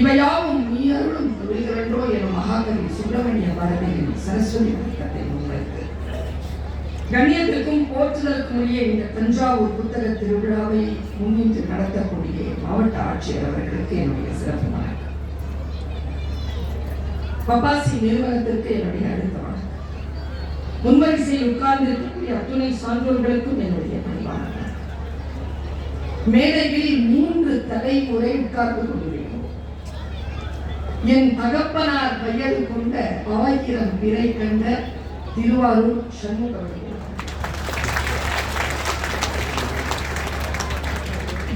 இவையாவும் நீ அருளும் தொழில்களோ என மகாகவி சுப்பிரமணிய பாரதியின் சரஸ்வதி வணக்கத்தை முன்வைத்து. கண்ணியத்திற்கும் போற்றுதலுக்கும் உரிய இந்த தஞ்சாவூர் புத்தக திருவிழாவை முன்னின்று நடத்தக்கூடிய மாவட்ட ஆட்சியர் அவர்களுக்கு என்னுடைய சிறப்பு வணக்கம். பப்பாசி நிறுவனத்திற்கு என்னுடைய அடுத்த வணக்கம். முன்வரிசையில் உட்கார்ந்து இருக்கக்கூடிய அத்துணை சான்றோர்களுக்கும் என்னுடைய பணிவான மேடையில் மூன்று தலைமுறை உட்கார்ந்து கொண்டிருக்கிறோம் என் தகப்பனார் வயது கொண்ட ஆயிரம் பிறை கண்ட திருவாரூர் சண்முகவடி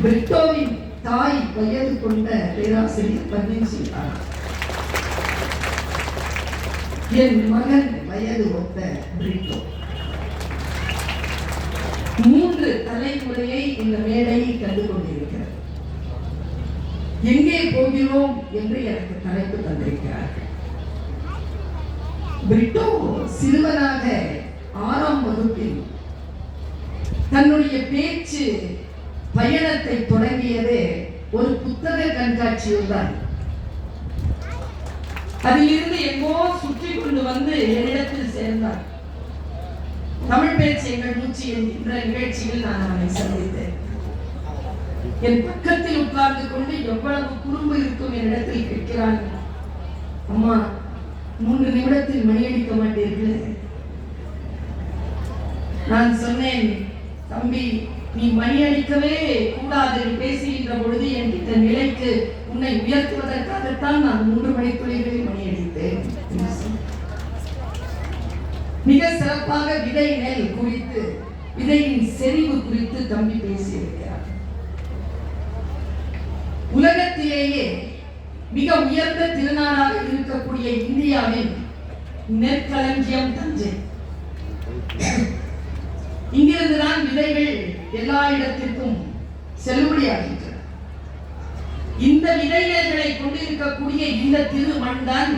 பிரிட்டோவின் தாய் வயது கொண்ட பேராசிரியர் பன்னீர்செல்வம் என் மகன் வயது ஒத்த பிரிட்டோ. மூன்று தலைமுறையை இந்த மேடையில் கண்டு கொண்டிருக்கிறது எங்கே போகிறோம் என்று எனக்கு தலைப்பு தந்திருக்கிறார்கள். பிரிட்டோ சிறுவனாக ஆறாம் வகுப்பில் தன்னுடைய பேச்சு பயணத்தை தொடங்கியது ஒரு புத்தக கண்காட்சியில் தான். அதிலிருந்து எங்கோ சுற்றி கொண்டு வந்து என்னிடத்தில் சேர்ந்தார். தமிழ் பேச்சு எங்கள் மூச்சு என்கின்ற நிகழ்ச்சியில் நான் அவனை சந்தித்தேன். என் பக்கத்தில் உட்கார்ந்து கொண்டு எவ்வளவு குறும்பு இருக்கும் என்னிடத்தில் கேட்கிறான் அம்மா மூன்று நிமிடத்தில் மணியடிக்க மாட்டீர்கள். நான் சொன்னேன் தம்பி நீ மணியடிக்கவே கூடாது நீ பேசுகின்ற பொழுது என்கிட்ட நிலைக்கு உன்னை உயர்த்துவதற்காகத்தான் நான் மூன்று மணித்துளிகளில் மணியடித்தேன் மிக சிறப்பாக விதை நெல் குறித்து விதையின் செறிவு குறித்து தம்பி பேசியிருக்கிறார் உலகத்திலேயே மிக உயர்ந்த திருநாளாக இருக்கக்கூடிய இந்தியாவின் நெற்களஞ்சியம் தஞ்சை. இங்கிருந்துதான் விதைகள் எல்லா இடத்திற்கும் செல்லுபடியாகின்றன. இந்த விதைகளை கொண்டிருக்கக்கூடிய இந்த திருமண் தான்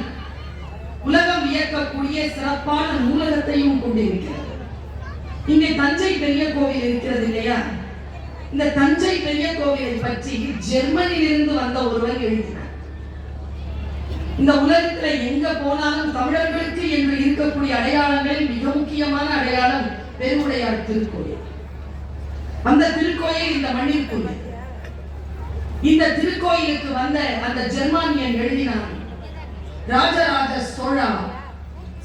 உலகம் வியக்கக்கூடிய சிறப்பான நூலகத்தையும் கொண்டிருக்கிறது. இங்கே தஞ்சை பெரிய கோவில் இருக்கிறது இல்லையா? இந்த தஞ்சை பெரிய கோவிலை பற்றி ஜெர்மனியிலிருந்து வந்த ஒருவர் எழுதினார். இந்த உலகத்துல எங்க போனாலும் தமிழர்களுக்கு என்று இருக்கக்கூடிய அடையாளங்களில் மிக முக்கியமான அடையாளம் பெருமுடையார் திருக்கோயில். அந்த திருக்கோயில் இந்த மண்ணிற்குரியது இந்த திருக்கோயிலுக்கு வந்த அந்த ஜெர்மானியன் எழுதினான் Rajaraja Chola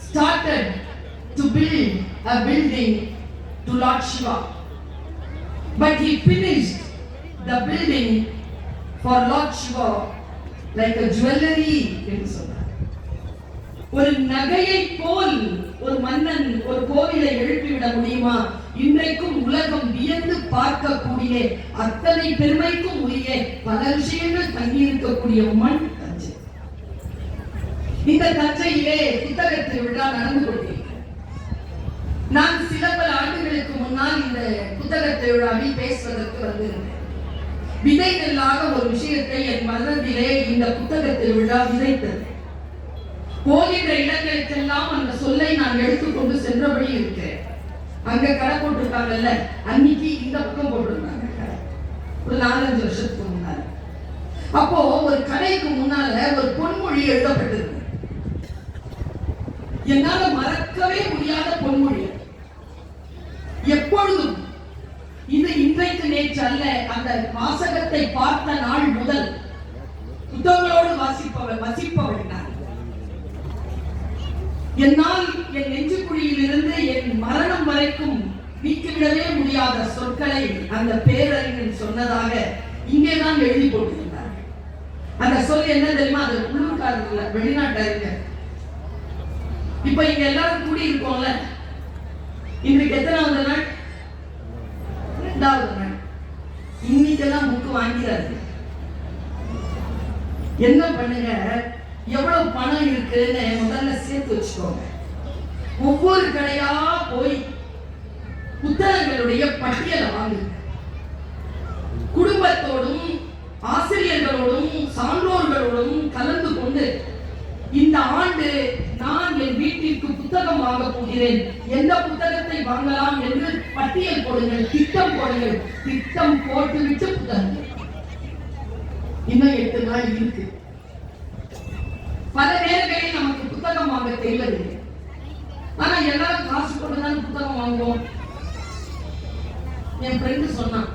started to build a building to Lord Shiva But he finished the building for Lord Shiva like a jewelry என்று சொன்னார். ஒரு நகையை போல் ஒரு மன்னன் ஒரு கோவிலை எழுப்பிவிட முடியுமா? இன்றைக்கும் உலகம் வியந்து பார்க்கக்கூடிய அத்தனை பெருமைக்கும் உரிய பல விஷயங்கள் தங்கியிருக்கக்கூடிய மண் தஞ்சை. இந்த தஞ்சையிலே புத்தக திருவிழா நடந்து கொண்டிருக்கிறது. நான் சில பல ஆண்டுகளுக்கு முன்னால் இந்த புத்தக திருவிழாவில் பேசுவதற்கு வந்திருந்தேன். விதை நெல்லாக ஒரு விஷயத்தை என் மனதிலே இந்த புத்தக திருவிழா விதைத்தது. போகின்ற இடங்களுக்கெல்லாம் அந்த சொல்லை நான் எடுத்துக்கொண்டு சென்றபடி இருக்கிறேன். அங்க கடை போட்டிருக்காங்கல்ல அன்னைக்கு இந்த பக்கம் போட்டிருந்தாங்க ஒரு நாலஞ்சு வருஷத்துக்கு முன்னால. அப்போ ஒரு கடைக்கு முன்னால ஒரு பொன்மொழி எழுதப்பட்டிருக்கு என்னால மறக்கவே முடியாத பொன்மொழி. எப்பொழுதும். இது இன்றைக்கு நேற்று அல்ல அந்த வாசகத்தை பார்த்த நாள் முதல் புத்தகங்களோடு வாசிப்பவள் வசிப்பவள் நான் என்னால் என் நெஞ்சுக்குழியில் இருந்து என் மரணம் வரைக்கும் நீக்கிவிடவே முடியாத சொற்களை அந்த பேரறிஞன் சொன்னதாக இங்கேதான் எழுதி போட்டிருந்தார். அந்த சொல் என்ன தெரியுமா? அது உள்ளூர்காரர் வெளிநாட்டு அறிஞர் இப்ப இங்க எல்லாரும் கூடி இருக்கோம்ல இன்றைக்கு எத்தனாவது நாள் ரெண்டாவது நாள். இன்னைக்கெல்லாம் புக்கு வாங்கிறாரு என்ன பண்ணுங்க? எவ்வளவு பணம் இருக்குன்னு முதல்ல சேர்த்து வச்சுக்கோங்க. ஒவ்வொரு கடையா போய் புத்தகங்களுடைய பட்டியலை வாங்குங்க. குடும்பத்தோடும் ஆசிரியர்களோடும் சான்றோர்களோடும் கலந்து கொண்டு இந்த ஆண்டு நான் என் வீட்டிற்கு புத்தகம் வாங்க போகிறேன். எந்த புத்தகத்தை வாங்கலாம் என்று பட்டியல் போடுங்கள் திட்டம் போடுங்கள். திட்டம் போட்டுவிட்டு புத்தகங்கள். இன்னும் எட்டு நாள் இருக்கு. பல நேரங்களில் நமக்கு புத்தகம் வாங்க தெரியவில்லை. ஆனா எல்லாரும் காசு போட்டு புத்தகம் வாங்குவோம். என் ஃப்ரெண்டு சொன்னான்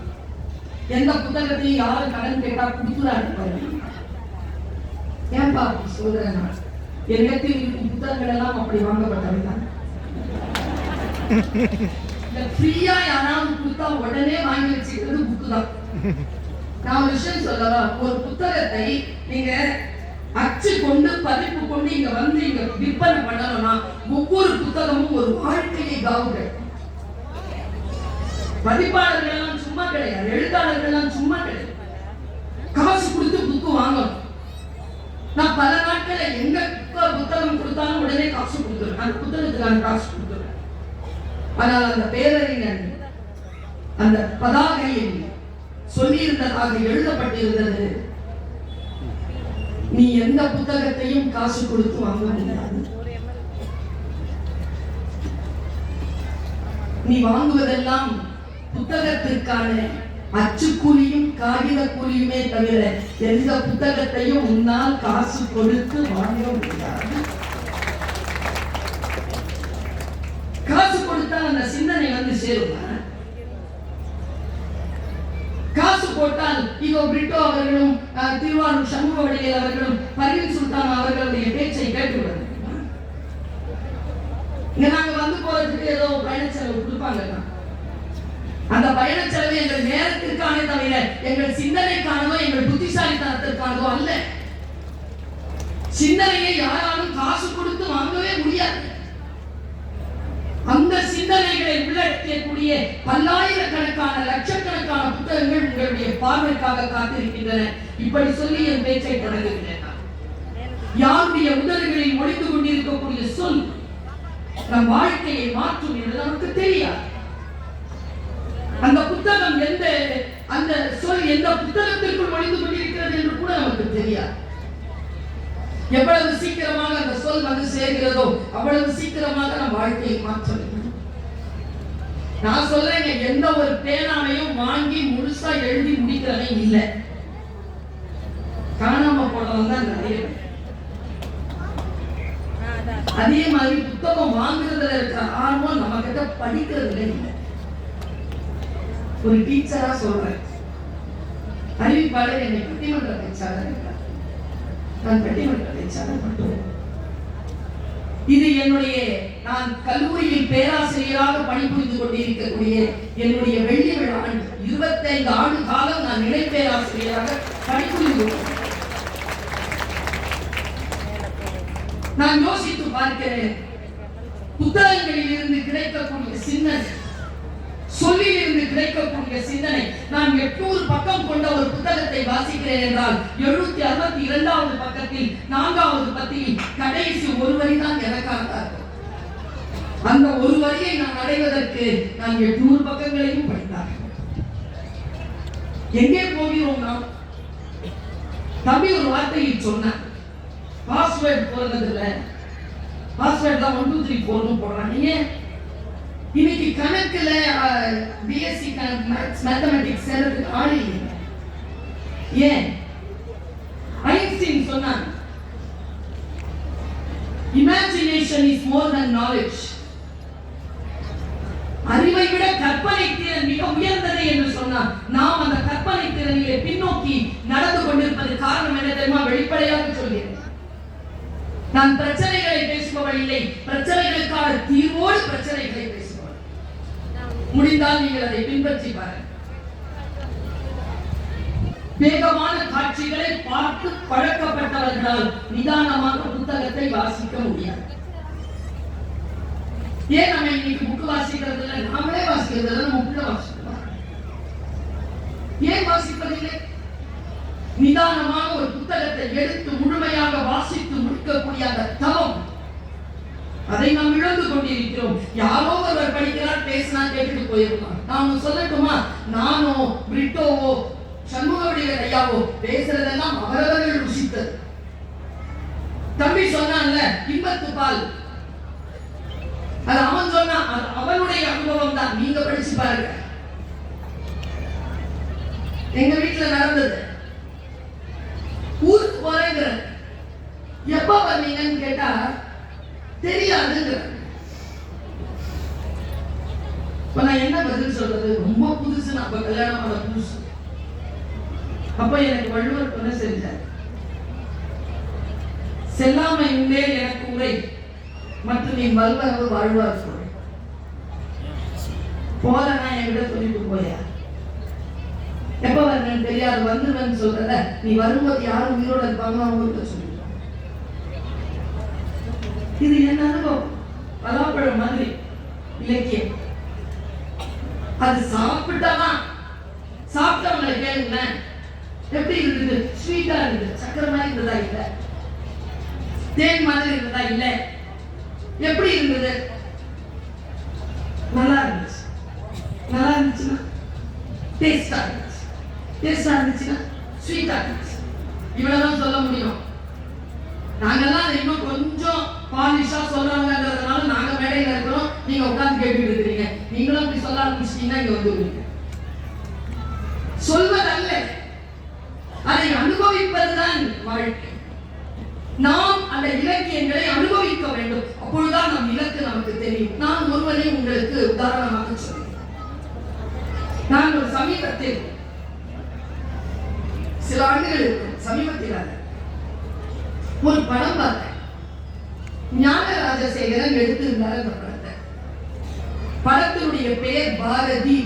எந்த புத்தகத்தையும் யாரும் கடன் கேட்டா கொடுத்துறாரு பாருங்க. ஏன்பா அப்படி சொல்றேன் நான் என்னிடத்தில் இருக்கும் புத்தகங்கள் எல்லாம் அப்படி வாங்கப்பட்டவை தான் இந்த ஃப்ரீயா யாராவது கொடுத்தா உடனே வாங்கி வச்சுக்கிறது புக்கு தான் நான் ஒரு விஷயம் சொல்லவா? ஒரு புத்தகத்தை நீங்க அச்சு கொண்டு பதிப்பு கொண்டு இங்க வந்து இங்க விற்பனை பண்ணணும்னா ஒவ்வொரு புத்தகமும் ஒரு வாழ்க்கையை காவுகள் பதிப்பாளர்கள் எல்லாம் சும்மா கிடையாது எழுத்தாளர்கள் எல்லாம் சும்மா கிடையாது. காசு கொடுத்து புக்கு வாங்கணும். நான் பல நாட்கள எங்க புத்தகம் கொடுத்தாலும் உடனே காசு கொடுத்துருவேன். அந்த புத்தகத்துக்கான காசு கொடுத்துருவேன். ஆனால் அந்த பேரறிஞர் அந்த பதாகையில் சொல்லியிருந்ததாக எழுதப்பட்டிருந்தது நீ எந்த புத்தகத்தையும் காசு கொடுத்து வாங்க முடியாது நீ வாங்குவதெல்லாம் புத்தகத்திற்கான அச்சுக்கூலியும் காகித கூலியுமே தவிர எந்த புத்தகத்தையும் உன்னால் காசு கொடுத்து வாங்க முடியாது. காசு கொடுத்தா அந்த சிந்தனை வந்து சேருமா? காசு போட்டால் இதோ பிரிட்டோ அவர்களும் திருவாரூர் சண்முக வடிவேல் அவர்களும் பர்வீன் சுல்தான் அவர்களுடைய பேச்சை கேட்டுள்ளது இங்க நாங்க வந்து போறதுக்கு ஏதோ பயணச்செலவு செலவு கொடுப்பாங்க அந்த பயண செலவு எங்கள் நேரத்திற்கானே தவிர எங்கள் சிந்தனைக்கானதோ எங்கள் புத்திசாலித்தனத்திற்கானதோ அல்ல. சிந்தனையை யாராலும் காசு கொடுத்து வாங்கவே முடியாது. அந்த சிந்தனைகளை உள்ளடக்கக்கூடிய பல்லாயிரக்கணக்கான லட்சக்கணக்கான புத்தகங்கள் உங்களுடைய பார்வைக்காக காத்திருக்கின்றன. இப்படி சொல்லி என் பேச்சை தொடங்குகிறேன் நான். யாருடைய உதடுகளில் ஒளிந்து கொண்டிருக்கக்கூடிய சொல் நம் வாழ்க்கையை மாற்றும் என்று நமக்கு தெரியாது. அந்த புத்தகம் எந்த அந்த சொல் எந்த புத்தகத்திற்குள் ஒளிந்து கொண்டிருக்கிறது என்று கூட நமக்கு தெரியாது. எவ்வளவு சீக்கிரமாக அந்த சொல் வந்து சேர்கிறதோ அவ்வளவு சீக்கிரமாக நம் வாழ்க்கையை மாற்ற நான் சொல்றேங்க எந்த ஒரு பேனாவையும் வாங்கி முழுசா எழுதி முடிக்கிறவன் இல்லை. காணாம போனவன் தான் நிறைய அதே மாதிரி புத்தகம் வாங்குறதுல இருக்கிற ஆர்வம் நம்ம கிட்ட படிக்கிறதுல இல்லை. ஒரு டீச்சரா சொல்றேன். அறிவிப்பாளர் என்னை பட்டிமன்ற பேச்சாளர் என்றார். நான் பட்டிமன்ற பேச்சாளர் மட்டும். இது என்னுடைய நான் கல்லூரியில் பேராசிரியராக பணிபுரிந்து கொண்டிருக்கக்கூடிய என்னுடைய வெள்ளி விழா ஆண்டு இருபத்தைந்து ஆண்டு காலம் நான் இணை பேராசிரியராக பணிபுரிந்து நான் யோசித்து பார்க்கிறேன். புத்தகங்களில் இருந்து கிடைக்கக்கூடிய சின்ன சொல்லில் இருந்து கிடைக்கக்கூடிய சிந்தனை. நான் எட்நூறு பக்கம் கொண்ட ஒரு புத்தகத்தை வாசிக்கிறேன் என்றால் எழுநூத்தி அறுபத்தி இரண்டாவது பக்கத்தில் நான்காவது பத்தியில் கடைசி ஒரு வரி தான் எனக்காக அந்த ஒரு வரியை நான் அடைவதற்கு நான் எட்நூறு பக்கங்களையும் படித்தார். எங்கே போகிறோம் நாம்? தம்பி ஒரு வார்த்தையை சொன்ன பாஸ்வேர்ட் போடுறது இல்லை பாஸ்வேர்ட் தான் ஒன் டூ த்ரீ போர்னு போடுறாங்க. ஏன்? இன்னைக்கு கணக்குல பிஎஸ்சி மேத்தமெட்டிக்ஸ் சேர்றதுக்கு ஆள் இல்லை. ஏன்? ஐன்ஸ்டீன் சொன்னான் imagination is more than knowledge அறிவை விட கற்பனை திறன் மிக உயர்ந்தது என்று சொன்னார். நாம் அந்த கற்பனை திறனிலே பின்னோக்கி நடந்து கொண்டிருப்பது காரணம் என்ன தெரியுமா? வெளிப்படையாக சொல்கிறேன். நான் பிரச்சனைகளை பேசுபவள் இல்லை. பிரச்சனைகளுக்கான தீர்வோடு பிரச்சனைகளை முடிந்தால் நீங்கள் அதை பின்பற்றி பாருங்கள். வேகமான காட்சிகளை பார்த்து பழக்கப்பட்டவர்களால் நிதானமாக புத்தகத்தை வாசிக்க முடியாது. ஏன் நம்ம இன்னைக்கு புக்கு வாசிக்கிறது இல்லை நாமளே வாசிக்கிறது இல்லை புக்கில் வாசிக்கிறோம் ஏன் வாசிப்பதில்லை? நிதானமாக ஒரு புத்தகத்தை எடுத்து முழுமையாக வாசித்து முடிக்கக்கூடிய அந்த தவம் அதை நாம் இழந்து கொண்டிருக்கிறோம். யாரோ ஒருவர் படிக்கிறார் பேசினா கேட்டுட்டு போயிருக்கலாம் நான் சொல்லட்டுமா? நானோ பிரிட்டோவோ சண்முகவடிகள் ஐயாவோ பேசுறதெல்லாம் அவரவர்கள் ருசித்தது. தம்பி சொன்னான்ல இன்பத்து பால். அது அவன் சொன்னான் அது அவனுடைய அனுபவம் தான் நீங்க படிச்சு பாருங்க. எங்க வீட்டுல நடந்தது. ஊருக்கு போறேங்கிற எப்ப வந்தீங்கன்னு கேட்டா தெரியாதுங்கிற இப்ப நான் என்ன பதில் சொல்றது? ரொம்ப புதுசு நான் அப்ப கல்யாணம் பண்ண புதுசு. அப்ப எனக்கு வள்ளுவர் பண்ண செஞ்சார். செல்லாமை உண்டே எனக்கு உரை. மற்றும் நீ வல்வரவு வாழ்வார் சொல் போதனா என்கிட்ட சொல்லிட்டு போயா எப்ப வரணும்னு தெரியாது? வந்துருவேன்னு சொல்றத நீ வரும்போது யாரும் உயிரோட இருப்பாங்க அவங்களுக்கு சொல்லு. இது என்ன அனுபவம் பலாப்பழம் மாதிரி இலக்கியம். அது சாப்பிட்டாதான் சாப்பிட்டவங்களை கேளுங்களேன் எப்படி இருந்தது? ஸ்வீட்டா இருந்தது. சக்கரை மாதிரி இருந்ததா இல்ல? தேன் மாதிரி இருந்ததா இல்ல? எப்படி இருந்தது? நல்லா இருந்துச்சு. நல்லா இருந்துச்சுன்னா டேஸ்டா இருந்துச்சு. டேஸ்டா இருந்துச்சுன்னா ஸ்வீட்டா இருந்துச்சு. இவ்வளவுதான் சொல்ல முடியும். நாங்கெல்லாம் அதை இன்னும் கொஞ்சம் பாலிஷா சொல்றாங்கன்றதுனால நாங்க மேடையில இருக்கிறோம். நீங்க உட்கார்ந்து கேட்டுட்டு இருக்கிறீங்க. நீங்களும் அப்படி சொல்ல ஆரம்பிச்சிட்டீங்கன்னா இங்க வந்துருவீங்க சொல்வதல்ல. அதை அனுபவிப்பதுதான் வாழ்க்கை. நாம் அந்த இலக்கியங்களை அனுபவிக்க வேண்டும். அப்பொழுதுதான் நம் இலக்கு நமக்கு தெரியும். நான் ஒருவரை உங்களுக்கு உதாரணமாக சொல்லுவேன் நான் ஒரு சமீபத்தில் சில ஆண்டுகள் இருக்கும். சமீபத்தில் ஒரு படம் பார்த்தேன். ஞான ராஜசேகரன் எடுத்திருந்தார் அந்த படத்தை. படத்தினுடைய பெயர் பாரதி.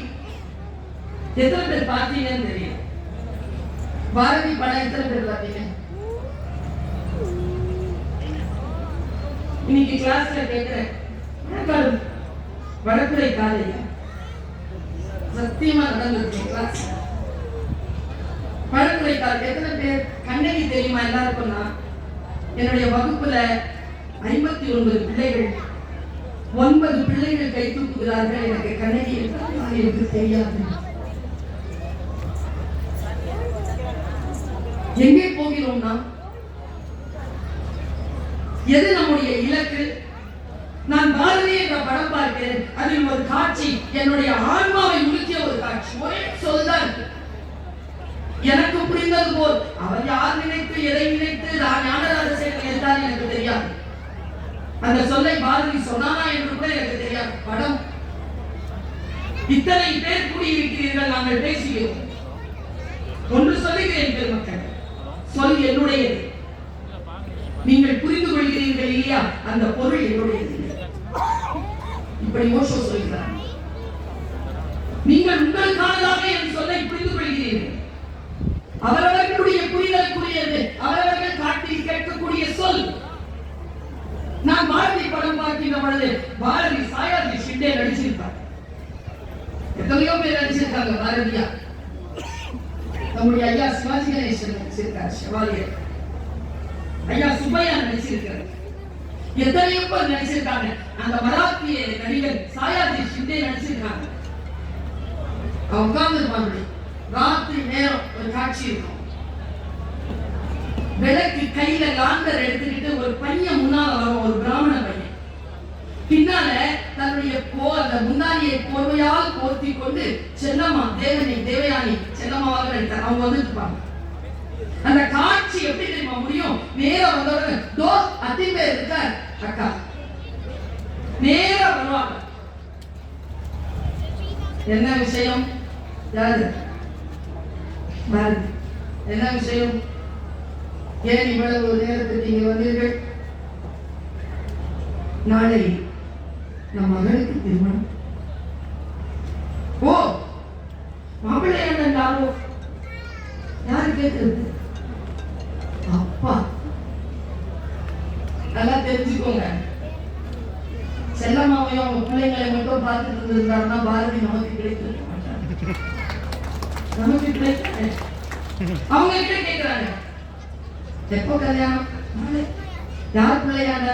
எத்தனை பேர் பார்த்தீங்கன்னு தெரியும். பாரதி படம் எத்தனை பேர் பார்த்தீங்க? இன்னைக்கு கிளாஸ்ல கேட்கிறேன். வடக்குறை காலையா சத்தியமா நடந்திருக்கேன் கிளாஸ் வடக்குறை கால் எத்தனை பேர்? கண்ணகி தெரியுமா எல்லாருக்கும் என்னுடைய வகுப்புல ஐம்பத்தி ஒன்பது பிள்ளைகள் ஒன்பது பிள்ளைகள் கை தூக்குகிறார்கள் எனக்கு கண்ணகி எனக்கு தெரியாது. எங்கே போகிறோம் நாம்? எது நம்முடைய இலக்கு? நான் பாரதி என்ற படம் பார்க்கிறேன். அதில் ஒரு காட்சி என்னுடைய ஆன்மாவை உலுக்கிய ஒரு காட்சி. ஒரே சொல்தான் இருக்கு. எனக்கு புரிந்தது போல் அவர் யார் நினைத்து எதை நினைத்து நான் ஞானராஜசேகரன் என்றால் எனக்கு தெரியாது. அந்த சொல்லை பாரதி சொன்னாரா என்று கூட எனக்கு தெரியாது. படம். இத்தனை பேர் கூடியிருக்கிறீர்கள் நாங்கள் பேசுகிறோம். ஒன்று சொல்லுகிறேன் பெருமக்கள். சொல் என்னுடையது. நீங்கள் புரிந்து கொள்கிறீர்கள் இல்லையா? அந்த பொருள் என்னுடையது இல்லை. இப்படி ஓஷோ சொல்கிறார் நீங்கள் உங்களுக்கானதாக என் சொல்லை புரிந்து கொள்கிறீர்கள் அவரவர்களுடைய புரிதலுக்குரியது அவரவர்கள் காட்டில் கேட்கக்கூடிய சொல் நான் பாரதி படம் பார்க்கின்ற பொழுது பாரதி சாயாஜி ஷிண்டே நடிச்சிருப்பார் எத்தனையோ பேர் நடிச்சிருக்காங்க பாரதியா நம்முடைய ஐயா சிவாஜி கணேசன் நடிச்சிருக்கார் செவாலியர் ஐயா சுப்பையா நடிச்சிருக்கிறார் எத்தனையோ பேர் நடிச்சிருக்காங்க அந்த மராத்திய நடிகர் சாயாஜி ஷிண்டே நடிச்சிருக்காங்க அவன் உட்கார்ந்து ராத்திரி நேரம் ஒரு காட்சி இருக்கும் விளக்கு கையில லாந்தர் எடுத்துக்கிட்டு ஒரு பையன் முன்னால வரும் ஒரு பிராமண பையன். பின்னால தன்னுடைய போ அந்த முந்தானியை போர்வையால் போர்த்தி கொண்டு செல்லம்மா தேவனை தேவயானி செல்லம்மாவாக நடித்தார் அவங்க வந்துருப்பாங்க அந்த காட்சி எப்படி தெரியுமா முடியும்? நேரம் வந்தவங்க தோ அத்தி பேர் இருக்கார். அக்கா. நேரம் வருவாங்க. என்ன விஷயம்? யாரு? என்ன விஷயம்? ஏன் இவ்வளவு நேரத்துக்கு இங்க வந்தீர்கள்? நாளை நம் மகளுக்கு திருமணம். ஓ மாப்பிள்ளையான நாளோ யாரு கேட்கறது அப்பா. நல்லா தெரிஞ்சுக்கோங்க. செல்லமாவையும் அவங்க பிள்ளைங்களை மட்டும் பார்த்துட்டு இருந்திருந்தாருன்னா பாரதி நமக்கு கிடைக்கும். அவங்க கிட்ட கேட்கிறாங்க எப்போ கல்யாணம்? யார் பிள்ளையான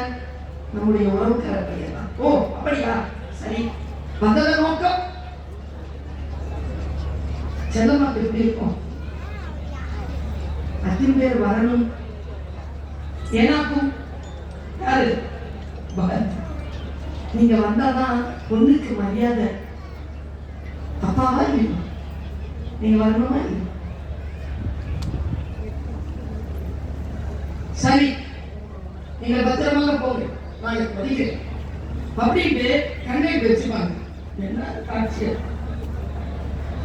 நம்முடைய உறவுக்கார பையன் தான். ஓ அப்படியா? சரி. வந்தத நோக்கம்? செல்லம்மாக்கு எப்படி இருக்கும். அத்தனை பேர் வரணும். ஏனாக்கும்? யாரு? பகத் நீங்க வந்தாதான் பொண்ணுக்கு மரியாதை. அப்பாவா இல்லையா நீங்க வரணுமா சரி நீங்க பத்திரமாக போங்க நாங்க படிக்கிறேன் அப்படின்ட்டு கண்ணை வச்சுப்பாங்க என்ன காட்சி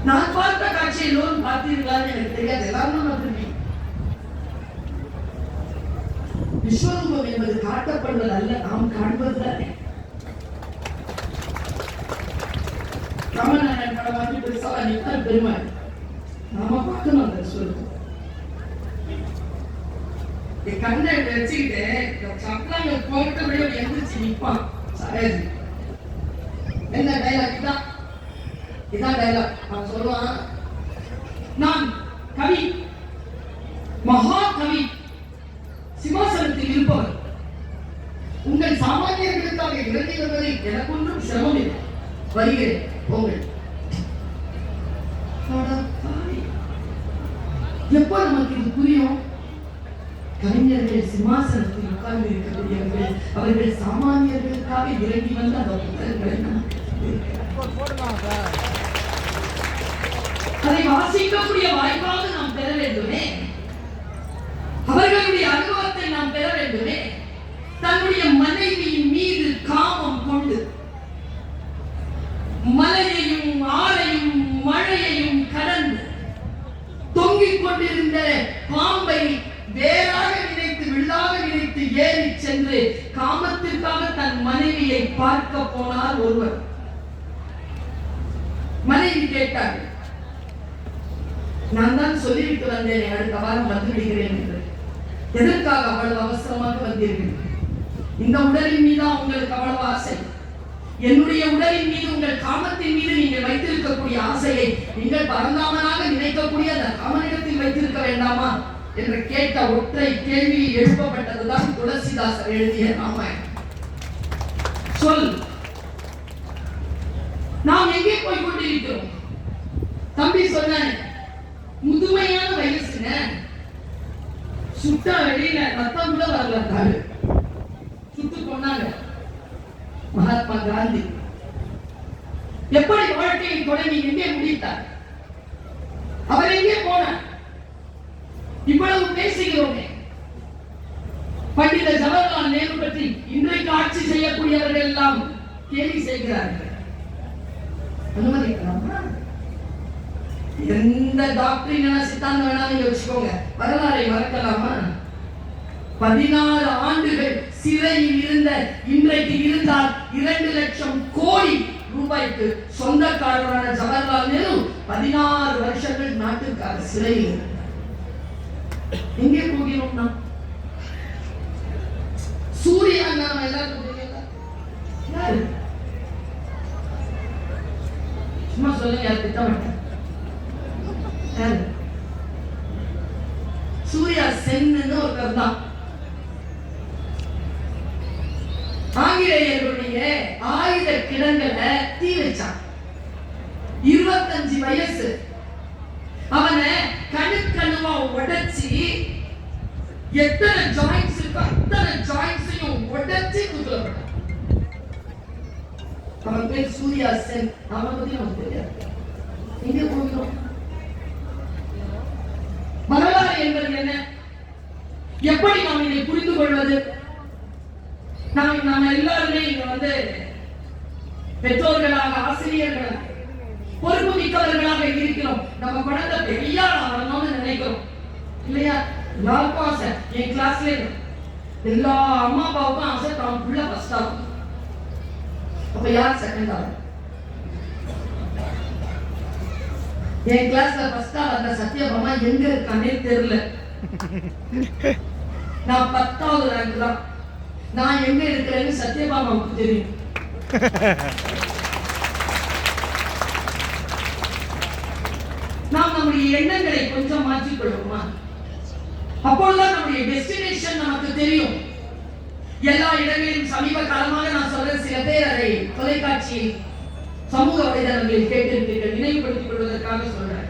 நான் பார்த்த காட்சியை லோன் பார்த்தீர்களான்னு எனக்கு தெரியாது எல்லாரும் வந்துருக்கீங்க விஸ்வரூபம் என்பது காட்டப்படுவது அல்ல நாம் காண்பது தானே ராமநாராயண படம் வாங்கி பெருசா நிற்பார் பெருமாள் நாம பார்க்கணும் அந்த விஸ்வரூபம் என் கண்ணை வச்சுக்கிட்டு இந்த சப்பலாங்க போட்டபடியே எந்திரிச்சு நிற்பான் சரி என்ன டைலாக் இதான் இதான் டைலாக் அவன் சொல்லுவான் நான் கவி மகா கவி சிம்மாசனத்தில் இருப்பவர். உங்கள் சாமானியர்களுக்காக இறங்கி வருவதில் எனக்கு ஒன்றும் சிரமம் இல்லை வருகிறேன் போங்கள் அட தாய். எப்போ நமக்கு இது புரியும் கவிஞர்கள் சிம்மாசனத்தில் உட்கார்ந்து இருக்கக்கூடியவர்கள் அவர்கள் சாமானியர்களுக்காக இறங்கி வந்த அந்த புத்தகங்களை அதை வாசிக்கக்கூடிய வாய்ப்பாக நாம் பெற வேண்டுமே? அவர்களுடைய அனுபவத்தை நாம் பெற வேண்டுமே? தன்னுடைய மனைவியின் மீது காமம் கொண்டு சென்று காமத்திற்காக தன் மனைவியை பார்க்க போனார் ஒருவர். மனைவி கேட்டார் நான் தான் சொல்லிவிட்டு வந்தேன். அடுத்த வாரம் வந்து விடுகிறேன் என்று. எதற்காக அவ்வளவு அவசரமாக வந்தீர்கள்? இந்த உடலின் மீதான் உங்களுக்கு அவ்வளவு ஆசை? என்னுடைய உடலின் மீது உங்கள் காமத்தின் மீது நீங்கள் வைத்திருக்கக்கூடிய ஆசையை நீங்கள் பரந்தாமனாக நினைக்கக்கூடிய அந்த காமனிடத்தில் வைத்திருக்க வேண்டாமா? என்று கேட்ட ஒற்றை கேள்வி எழுப்பப்பட்டதுதான் துளசிதாசர் எழுதிய ராமாயணம். சொல். நாம் எங்கே போய் கொண்டிருக்கிறோம்? தம்பி சொன்னானே முதுமையான வயசுங்க சுட்ட வெளியில ரத்தம் கூட வரல தாரு சுட்டு கொண்டாங்க மகாத்மா காந்தி. எப்படி வாழ்க்கையை தொடங்கி எங்கே முடித்தார்? அவர் எங்கே போனார்? இவ்வளவு பேசுகிறோமே. பண்டித ஜவஹர்லால் நேரு பற்றி இன்றைக்கு ஆட்சி செய்யக்கூடியவர்கள் எல்லாம் கேலி செய்கிறார்கள். அனுமதிக்கலாமா எந்த டாக்டரின் வேணா சித்தாந்தம் வேணாலும் யோசிச்சுக்கோங்க. வரலாறை மறக்கலாமா? பதினாறு ஆண்டுகள் சிறையில் இருந்த இன்றைக்கு இருந்தால் இரண்டு லட்சம் கோடி ரூபாய்க்கு சொந்தக்காரரான ஜவஹர்லால் நேரு பதினாறு வருஷங்கள் நாட்டுக்காக சிறையில் இருந்தார். எங்கே போகிறோம் நாம். சூர்யா சும்மா சொல்லுங்க யார் திட்ட மாட்டேன் சூர்யா சென்னு ஒருத்தர் தான். ஆங்கிலேயர்களுடைய ஆயுத கிடங்களை தீ வச்சான். இருபத்தஞ்சு வயசு. அவனை உடைச்சி எத்தனை ஜாயின்ஸ் இருக்கோ அத்தனை ஜாயின்ஸையும் உடைச்சி தூக்கல அவன் பேர் சூர்யா சென். அவனை பத்தி நமக்கு தெரியாது. எங்க போகிறோம் வரலாறு என்பது என்ன? எப்படி நாம் இதை புரிந்து கொள்வது? நாம் நாம் எல்லாருமே இங்க வந்து பெற்றோர்களாக ஆசிரியர்களாக பொறுப்பு மிக்கவர்களாக இருக்கிறோம். நம்ம குழந்தை பெரிய ஆளா நினைக்கிறோம். இல்லையா எல்லாருக்கும் ஆசை என் கிளாஸ்ல எல்லா அம்மா அப்பாவுக்கும் ஆசை தான் புள்ள ஃபர்ஸ்ட் ஆகும் அப்ப யார் செகண்ட் ஆகும் என் கிளாஸ்ல ஃபர்ஸ்டா ஆகாத சத்யபாமா எங்க இருக்கானே தெரியல. நான் பத்தாவது ரேங்க் தான். நான் எங்க இருக்கிறேன்னு சத்யபாமாவுக்கு தெரியும். நாம் நம்முடைய எண்ணங்களை கொஞ்சம் மாற்றிக் கொள்வோமா அப்பொழுதுதான் நம்முடைய டெஸ்டினேஷன் நமக்கு தெரியும். எல்லா இடங்களிலும் சமீப காலமாக நான் சொல்ற சில பேர் அதை தொலைக்காட்சியில் சமூக வலைதளங்களில் கேட்டிருப்பீர்கள் நினைவுபடுத்திக் கொள்வதற்காக சொல்றேன்.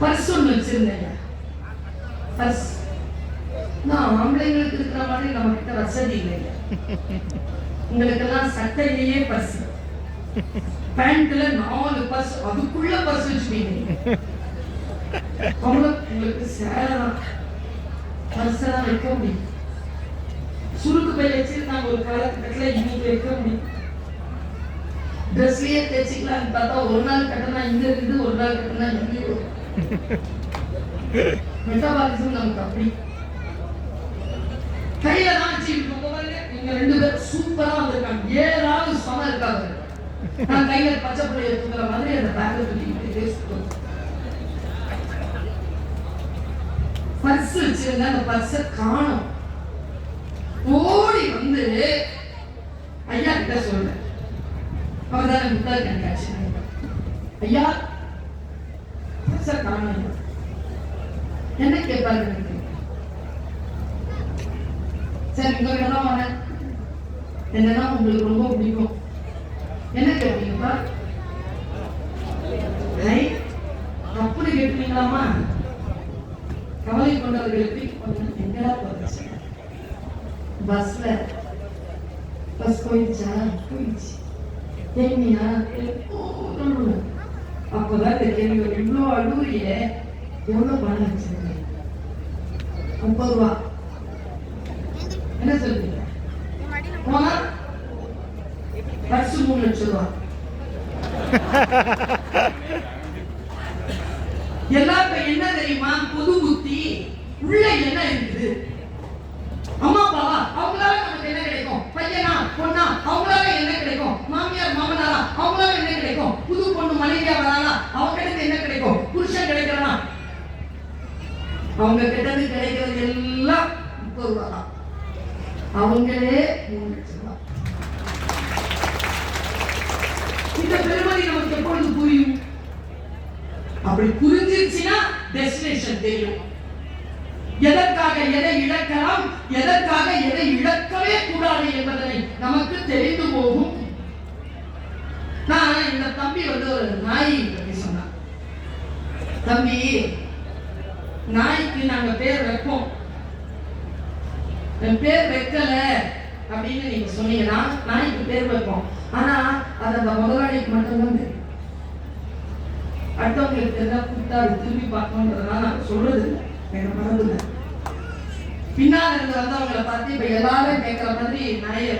பர்ஸ் ஒன்று வச்சிருந்தேங்க. பர்ஸ் நான் ஆம்பளைங்களுக்கு இருக்கிற மாதிரி நம்ம கிட்ட வசதி இல்லைங்க. உங்களுக்கெல்லாம் சட்டையிலேயே பர்ஸ் பேண்ட்ல நாலு பர்ஸ் அதுக்குள்ள பர்ஸ் வச்சுப்பீங்க அவ்வளவு உங்களுக்கு சேரலாம் தான் வைக்க முடியும். சுருக்கு பை வச்சிருந்தாங்க ஒரு காலகட்டத்தில் இன்னைக்கு வைக்க முடியும். ட்ரெஸ்லயே தேய்ச்சிக்கலாம்னு பார்த்தா ஒரு நாள் கட்டினா இங்க இருந்து ஒரு நாள் கட்டினா இங்கேயும் மெட்டபாலிசம் நமக்கு அப்படி. கையில தான் வச்சுக்கிட்டு இருக்கோம் இங்க ரெண்டு பேரும் சூப்பரா வந்திருக்காங்க. ஏழாவது சமம் இருக்காங்க. நான் கையில பச்சை பிள்ளைய தூக்குற மாதிரி அந்த பேக்ல தூக்கிட்டு பர்ஸ் வச்சிருந்தா அந்த பர்ஸ காணும். ஓடி வந்து ஐயா கிட்ட சொல்றேன். அவர்தான் முத்தாள் கண்காட்சி ஐயா பர்ஸ காணும். என்ன கேட்பாரு சரி உங்களுக்கு என்ன வரேன். என்னன்னா உங்களுக்கு ரொம்ப பிடிக்கும். அப்பதான் இந்த கேள்வி இவ்வளோ அழுகுறியே எவ்வளோ பணம் வச்சிருக்கீங்க? முப்பது ரூபா. என்ன சொல்றீங்க? போனா பர்ஸ் மூணு லட்சம் ரூபா. எல்லாருக்கும் என்ன தெரியுமா? பொது புத்தி உள்ள என்ன இருக்குது? அம்மா அப்பாவா அவங்களால நமக்கு என்ன கிடைக்கும்? பையனா பொண்ணா அவங்களால என்ன கிடைக்கும்? மாமியார் மாமனாரா அவங்களால என்ன கிடைக்கும்? புது பொண்ணு மனைவியா வராளா அவங்க கிட்ட என்ன கிடைக்கும்? புருஷன் கிடைக்கிறனா அவங்க கிட்டது கிடைக்கிறது எல்லாம் முப்பது ரூபா தான். அவங்களே மூணு லட்சம் ரூபா. இந்த பெருமதி நமக்கு எப்பொழுது புரியும்? அப்படி புரிஞ்சிருச்சுன்னா டெஸ்டினேஷன் தெரியும். எதற்காக எதை இழக்கலாம் எதற்காக எதை இழக்கவே கூடாது என்பதனை நமக்கு தெரிந்து போகும். நான் இந்த தம்பி வந்து ஒரு நாய் பற்றி சொன்னான். தம்பி நாய்க்கு நாங்க பேர் வைப்போம். என் பேர் வைக்கல அப்படின்னு நீங்க சொன்னீங்கன்னா நாய்க்கு பேர் வைப்போம். ஆனா அது அந்த முதலாளிக்கு மட்டும்தான் தெரியும். அடுத்தவங்களுக்கு எதாவது கூப்பிட்டா அது திரும்பி பார்க்கணுன்றதுனால நான் சொல்றது இல்லை எனக்கு மறந்துல பின்னால் இருந்து வந்தவங்களை பார்த்து இப்ப எல்லாரும் கேட்கிற மாதிரி நாயை